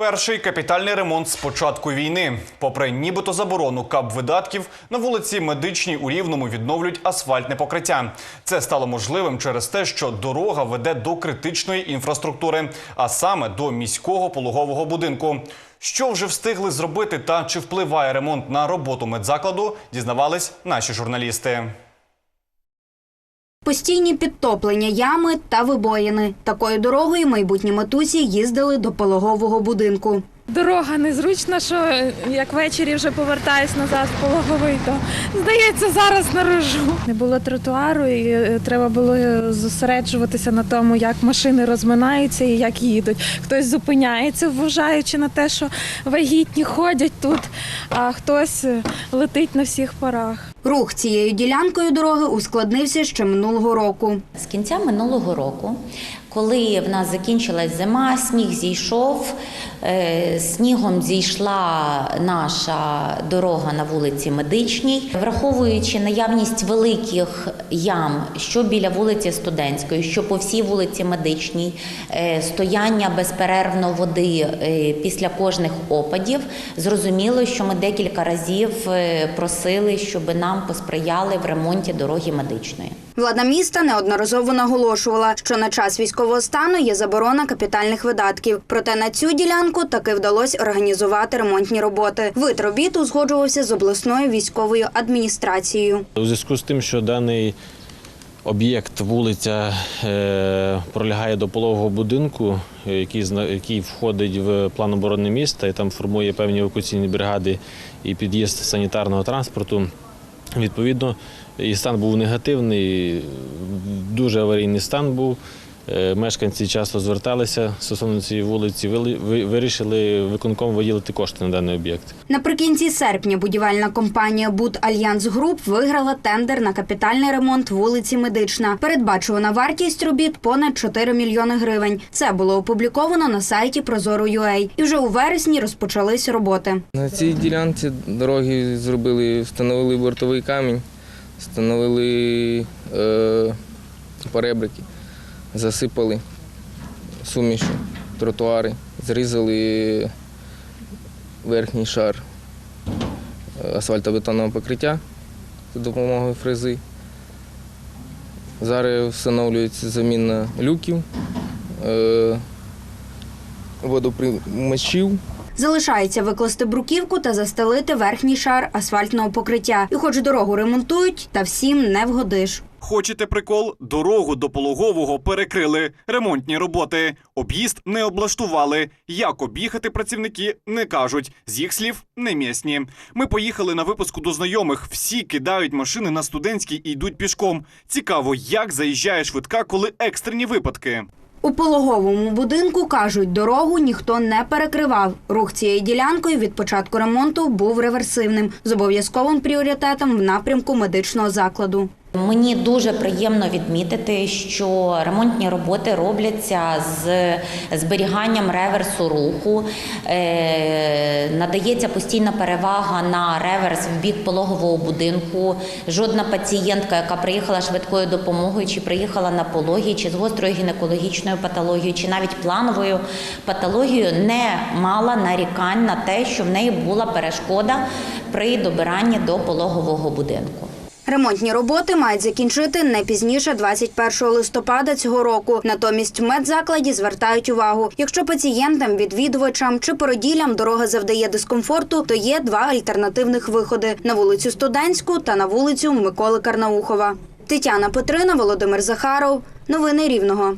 Перший капітальний ремонт з початку війни. Попри нібито заборону кап видатків, на вулиці Медичній у Рівному відновлюють асфальтне покриття. Це стало можливим через те, що дорога веде до критичної інфраструктури, а саме до міського пологового будинку. Що вже встигли зробити та чи впливає ремонт на роботу медзакладу, дізнавались наші журналісти. Постійні підтоплення ями та вибоїни. Такою дорогою майбутні матусі їздили до пологового будинку. Дорога незручна, що як ввечері вже повертаюсь назад в пологовий, то здається, зараз наружу. Не було тротуару, і е, треба було е, зосереджуватися на тому, як машини розминаються і як їдуть. Хтось зупиняється, вважаючи на те, що вагітні ходять тут, а хтось е, летить на всіх парах. Рух цією ділянкою дороги ускладнився ще минулого року. З кінця минулого року, коли в нас закінчилась зима, сніг зійшов, е, снігом зійшла наша дорога на вулиці Медичній, враховуючи наявність великих ям, що біля вулиці Студентської, що по всій вулиці Медичній, е, стояння безперервно води е, після кожних опадів, зрозуміло, що ми декілька разів просили, щоб нам посприяли в ремонті дороги медичної. Влада міста неодноразово наголошувала, що на час військового стану є заборона капітальних видатків. Проте на цю ділянку таки вдалося організувати ремонтні роботи. Вид робіт узгоджувався з обласною військовою адміністрацією. У зв'язку з тим, що даний об'єкт вулиця е, пролягає до пологового будинку, який, який входить в план оборони міста і там формує певні евакуаційні бригади і під'їзд санітарного транспорту. Відповідно, і стан був негативний, дуже аварійний стан був. Е, Мешканці часто зверталися стосовно цієї вулиці, вирішили виконком виділити кошти на даний об'єкт. Наприкінці серпня будівельна компанія Буд Альянс Груп виграла тендер на капітальний ремонт вулиці Медична. Передбачувана вартість робіт понад 4 мільйони гривень. Це було опубліковано на сайті Прозоро.ua. І вже у вересні розпочались роботи. На цій ділянці дороги зробили, встановили бортовий камінь, встановили е, поребрики, засипали суміші, тротуари, зрізали верхній шар е, асфальтобетонного покриття за допомогою фрези. Зараз встановлюється заміна люків, е, водоприймачів. Залишається викласти бруківку та застелити верхній шар асфальтного покриття. І хоч дорогу ремонтують, та всім не вгодиш. Хочете прикол? Дорогу до пологового перекрили. Ремонтні роботи. Об'їзд не облаштували. Як об'їхати працівники не кажуть. З їх слів не місні. Ми поїхали на випуску до знайомих. Всі кидають машини на студентській і йдуть пішком. Цікаво, як заїжджає швидка, коли екстрені випадки. У пологовому будинку кажуть, дорогу ніхто не перекривав. Рух цією ділянкою від початку ремонту був реверсивним з обов'язковим пріоритетом в напрямку медичного закладу. Мені дуже приємно відмітити, що ремонтні роботи робляться з зберіганням реверсу руху. Е, надається постійна перевага на реверс в бік пологового будинку. Жодна пацієнтка, яка приїхала швидкою допомогою, чи приїхала на пологі, чи з гострою гінекологічною патологією, чи навіть плановою патологією, не мала нарікань на те, що в неї була перешкода при добиранні до пологового будинку. Ремонтні роботи мають закінчити не пізніше 21 листопада цього року. Натомість в медзакладі звертають увагу. Якщо пацієнтам, відвідувачам чи породілям дорога завдає дискомфорту, то є два альтернативних виходи на вулицю Студентську та на вулицю Миколи Карнаухова. Тетяна Петрина, Володимир Захаров. Новини Рівного.